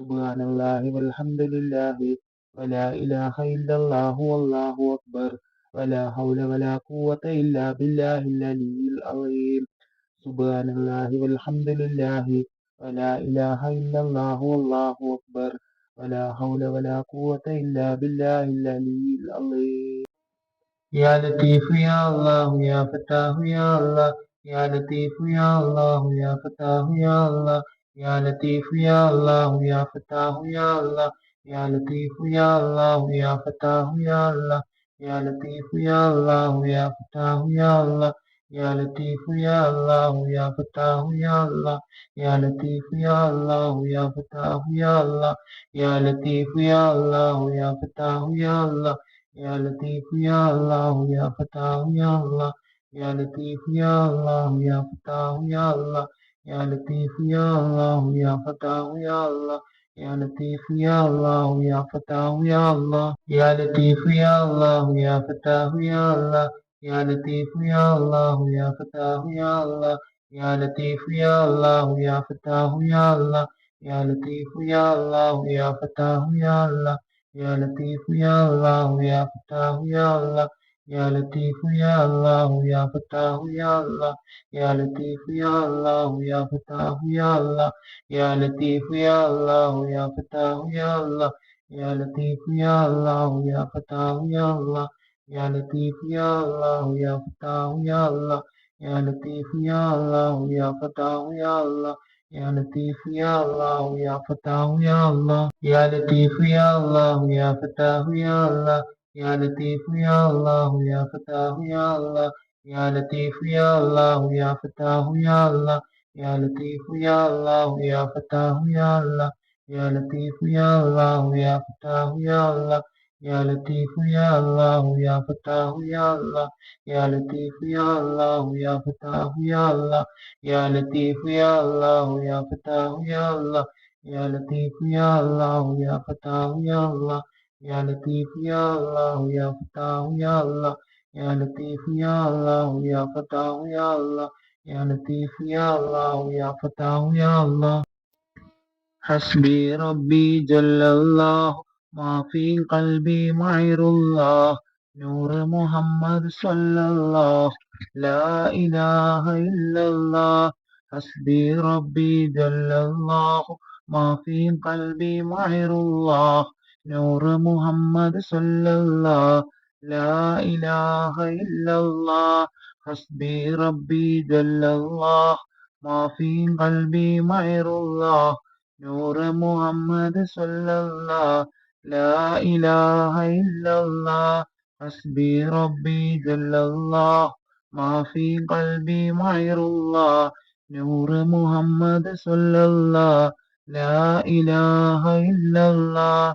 سبحان الله والحمد لله ولا إله إلا الله والله أكبر ولا حول ولا قوة إلا بالله العلي العظيم. سبحان الله والحمد لله ولا إله إلا الله والله أكبر ولا حول ولا قوة إلا بالله العلي العظيم. يا لطيف يا الله يا فتاه يا الله يا لطيف يا الله يا فتاه يا الله يا لطيف يا الله يا فتاه يا الله. يا لطيف يا الله يا فتاه يا الله. يا لطيف يا الله يا فتاه يا الله. يا لطيف يا الله يا فتاه يا الله. يا لطيف يا الله يا فتاه يا الله. يا لطيف يا الله يا فتاه يا الله. يا لطيف يا الله يا فتاه يا الله. يا لطيف يا الله يا فتاه يا الله. يا لطيف يا الله يا فتاه يا الله. يا لطيف يا الله يا فتاه يا الله. يا لطيف يا الله يا فتاه يا الله. يا لطيف يا الله يا فتاه يا الله. يا لطيف يا الله يا فتاه يا الله. يا لطيف يا الله يا فتاه يا الله. يا لطيف يا الله يا فتاه يا الله. يا لطيف يا الله يا فتاه يا الله يا لطيف يا الله يا فتاه يا الله يا لطيف يا الله يا فتاه يا الله يا لطيف يا الله يا فتاه يا الله يا لطيف يا الله يا فتاه يا الله يا لطيف يا الله يا فتاه يا الله يا لطيف يا الله يا فتاه يا الله يا لطيف يا الله يا فتاه يا الله يا لطيف يا الله يا فتاه يا الله. يا لطيف يا الله يا فتاه يا الله. يا لطيف يا الله يا فتاه يا الله. يا لطيف يا الله يا فتاه يا الله. يا لطيف يا الله يا فتاه يا الله. يا لطيف يا الله يا فتاه يا الله. يا لطيف يا الله يا فتاه يا الله. يا لطيف يا الله يا فتاه يا الله. يا لطيف يا الله يا فتاه يا الله يا لطيف يا الله يا فتاه يا الله يا لطيف يا الله يا فتاه يا الله حسبي ربي جل الله ما في قلبي معير الله نور محمد صلى الله لا إله إلا الله. حسبي ربي جل الله ما في قلبي معير الله. نور محمد صلى الله. لا إله إلا الله. حسبي ربي جل الله. ما في قلبي معر الله. نور محمد صلى الله. لا إله إلا الله. حسبي ربي جل الله. ما في قلبي معر الله. نور محمد صلى الله. لا إله إلا الله.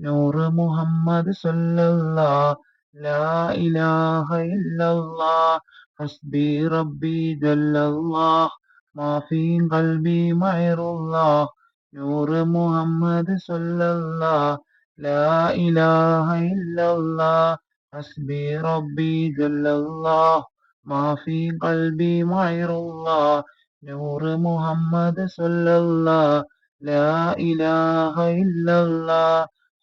نور محمد صلى الله لا إله إلا الله حسبي ربي جل الله ما في قلبي غير الله نور محمد صلى الله لا إله إلا الله حسبي ربي جل الله ما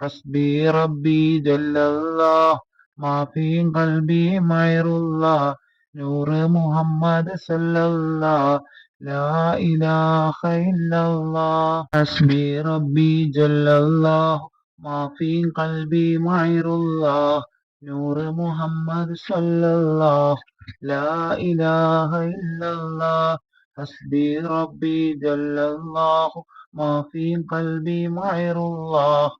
حسبي ربي جل الله. ما في قلبي غير الله. نور محمد صلى الله. لا إله إلا الله. حسبي ربي جل الله. ما في قلبي غير الله. نور محمد صلى الله. لا إله إلا الله. حسبي ربي جل الله. ما في قلبي غير الله.